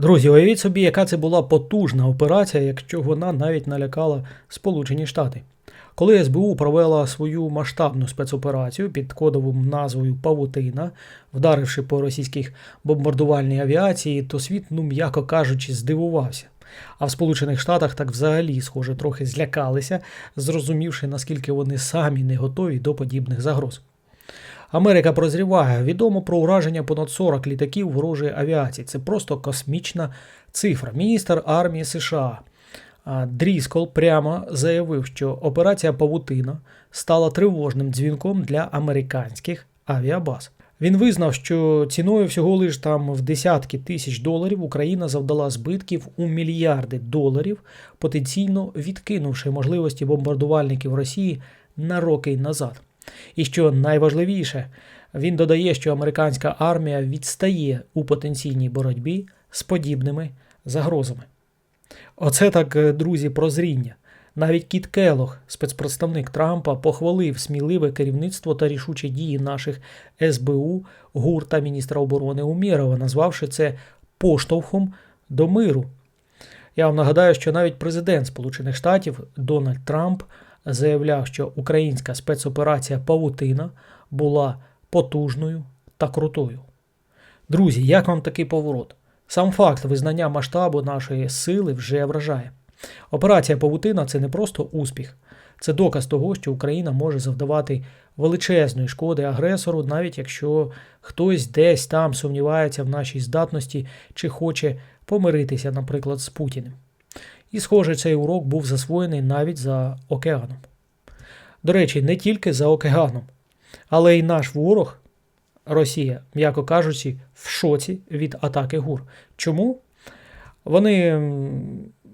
Друзі, уявіть собі, яка це була потужна операція, якщо вона навіть налякала Сполучені Штати. Коли СБУ провела свою масштабну спецоперацію під кодовим назвою Павутина, вдаривши по російських бомбардувальній авіації, то світ, ну м'яко кажучи, здивувався. А в Сполучених Штатах так взагалі, схоже, трохи злякалися, зрозумівши, наскільки вони самі не готові до подібних загроз. Америка прозріває. Відомо про ураження понад 40 літаків ворожої авіації. Це просто космічна цифра. Міністр армії США Дріскол прямо заявив, що операція Павутина стала тривожним дзвінком для американських авіабаз. Він визнав, що ціною всього лиш там в десятки тисяч доларів Україна завдала збитків у мільярди доларів, потенційно відкинувши можливості бомбардувальників Росії на роки назад. І що найважливіше, він додає, що американська армія відстає у потенційній боротьбі з подібними загрозами. Оце так, е, друзі, прозріння. Навіть Кіт Келох, спецпредставник Трампа, похвалив сміливе керівництво та рішучі дії наших СБУ, ГУР та міністра оборони Умєрова, назвавши це поштовхом до миру. Я вам нагадаю, що навіть президент Сполучених Штатів Дональд Трамп заявляв, що українська спецоперація Павутина була потужною та крутою. Друзі, як вам такий поворот? Сам факт визнання масштабу нашої сили вже вражає. Операція Павутина це не просто успіх, це доказ того, що Україна може завдавати величезної шкоди агресору, навіть якщо хтось десь там сумнівається в нашій здатності чи хоче помиритися, наприклад, з Путіним. І, схоже, цей урок був засвоєний навіть за океаном. До речі, не тільки за океаном, але й наш ворог, Росія, м'яко кажучи, в шоці від атаки ГУР. Чому? Вони,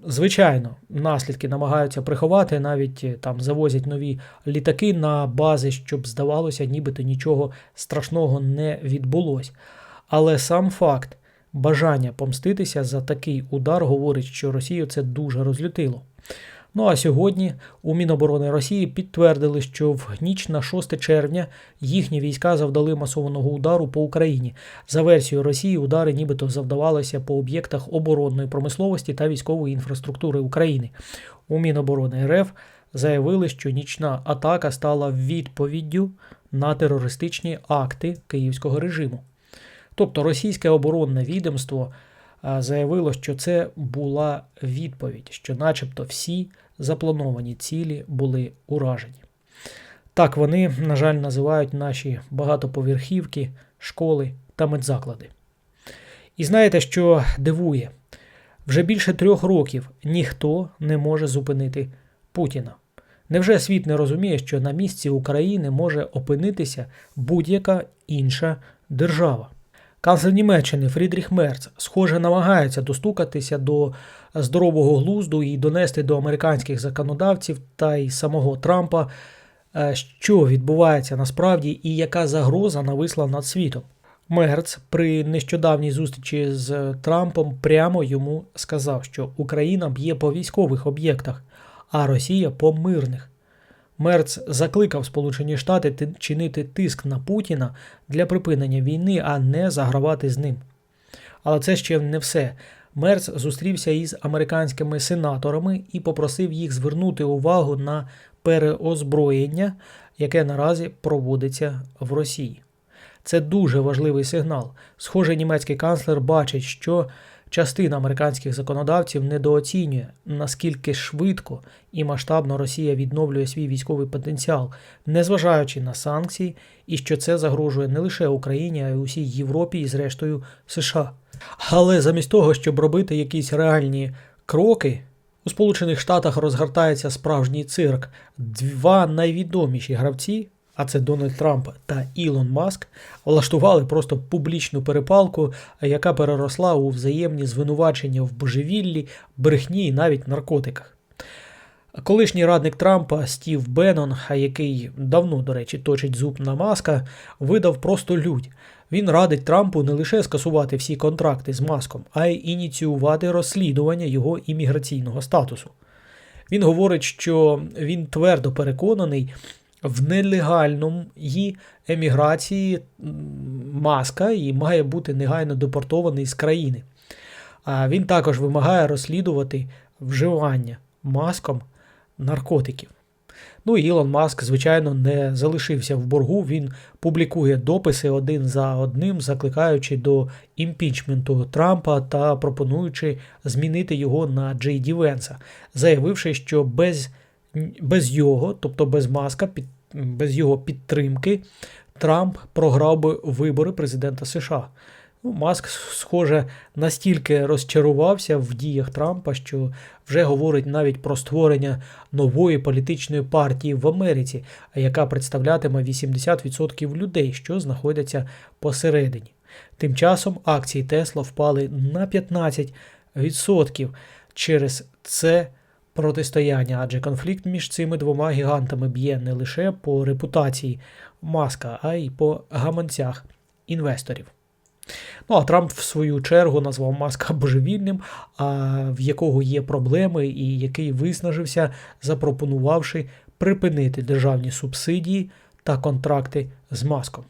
звичайно, наслідки намагаються приховати, навіть е, там завозять нові літаки на бази, щоб здавалося, нібито нічого страшного не відбулось. Але сам факт бажання помститися за такий удар говорить, що Росію це дуже розлютило. Ну а сьогодні у Міноборони Росії підтвердили, що в ніч на 6 червня їхні війська завдали масованого удару по Україні. За версією Росії, удари нібито завдавалися по об'єктах оборонної промисловості та військової інфраструктури України. У Міноборони РФ заявили, що нічна атака стала відповіддю на терористичні акти київського режиму. Тобто російське оборонне відомство заявило, що це була відповідь, що, начебто, всі заплановані цілі були уражені. Так вони, на жаль, називають наші багатоповерхівки, школи та медзаклади. І знаєте, що дивує? Вже більше трьох років ніхто не може зупинити Путіна. Невже світ не розуміє, що на місці України може опинитися будь-яка інша держава? Канцлер Німеччини Фрідріх Мерц, схоже, намагається достукатися до здорового глузду і донести до американських законодавців та й самого Трампа, е, що відбувається насправді і яка загроза нависла над світом. Мерц при нещодавній зустрічі з Трампом прямо йому сказав, що Україна б'є по військових об'єктах, а Росія по мирних. Мерц закликав Сполучені Штати чинити тиск на Путіна для припинення війни, а не загравати з ним. Але це ще не все. Мерц зустрівся із американськими сенаторами і попросив їх звернути увагу на переозброєння, яке наразі проводиться в Росії. Це дуже важливий сигнал. Схоже, німецький канцлер бачить, що частина американських законодавців недооцінює, наскільки швидко і масштабно Росія відновлює свій військовий потенціал, незважаючи на санкції, і що це загрожує не лише Україні, а й усій Європі і, зрештою, США. Але замість того, щоб робити якісь реальні кроки, у Сполучених Штатах розгортається справжній цирк. Два найвідоміші гравці, а це Дональд Трамп та Ілон Маск, влаштували просто публічну перепалку, яка переросла у взаємні звинувачення в божевіллі, брехні і навіть наркотиках. Колишній радник Трампа Стів Беннон, який давно, до речі, точить зуб на маска, видав просто лють. Він радить Трампу не лише скасувати всі контракти з маском, а й ініціювати розслідування його імміграційного статусу. Він говорить, що він твердо переконаний в нелегальному еміграції маска і має бути негайно депортований з країни. А він також вимагає розслідувати вживання маском наркотиків. Ну і Ілон Маск, звичайно, не залишився в боргу. Він публікує дописи один за одним, закликаючи до імпічменту Трампа та пропонуючи змінити його на Джей Ді Венса, заявивши, що без, без його, тобто без маска, під, без його підтримки, Трамп програв би вибори президента США. Ну, Маск, схоже, настільки розчарувався в діях Трампа, що вже говорить навіть про створення нової політичної партії в Америці, яка представлятиме 80% людей, що знаходяться посередині. Тим часом акції Тесла впали на 15% через це протистояння, адже конфлікт між цими двома гігантами б'є не лише по репутації Маска, а й по гаманцях інвесторів. Ну, а Трамп, в свою чергу, назвав Маска божевільним, а в якого є проблеми, і який виснажився, запропонувавши припинити державні субсидії та контракти з маском.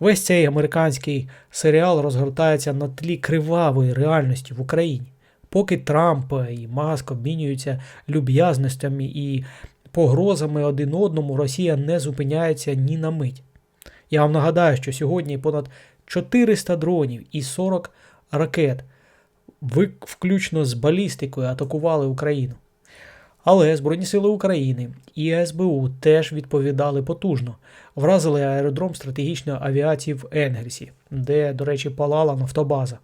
Весь цей американський серіал розгортається на тлі кривавої реальності в Україні. Поки Трамп і Маск обмінюються люб'язностями і погрозами один одному, Росія не зупиняється ні на мить. Я вам нагадаю, що сьогодні понад 400 дронів і 40 ракет, включно з балістикою, атакували Україну. Але Збройні Сили України і СБУ теж відповідали потужно, вразили аеродром стратегічної авіації в Енгельсі, де, до речі, палала нафтобаза.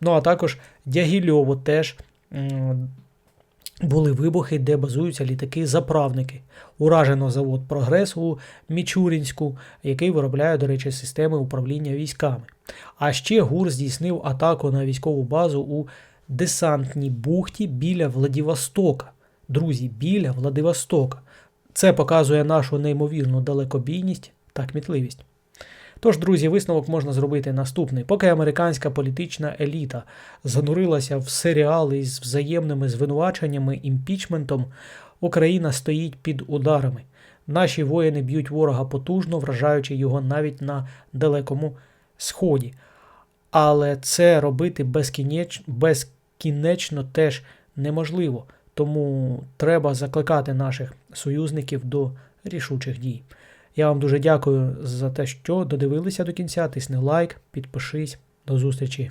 Ну а також Дягільово теж були вибухи, де базуються літаки-заправники. Уражено завод Прогрес у Мічурінську, який виробляє, до речі, системи управління військами. А ще ГУР здійснив атаку на військову базу у десантній бухті біля Владивостока. Друзі, біля Владивостока. Це показує нашу неймовірну далекобійність та кмітливість. Тож, друзі, висновок можна зробити наступний. Поки американська політична еліта занурилася в серіали з взаємними звинуваченнями імпічментом, Україна стоїть під ударами. Наші воїни б'ють ворога потужно, вражаючи його навіть на далекому сході. Але це робити безкінеч... безкінечно теж неможливо. Тому треба закликати наших союзників до рішучих дій. Я вам дуже дякую за те, що додивилися до кінця. Тисни лайк, підпишись. До зустрічі!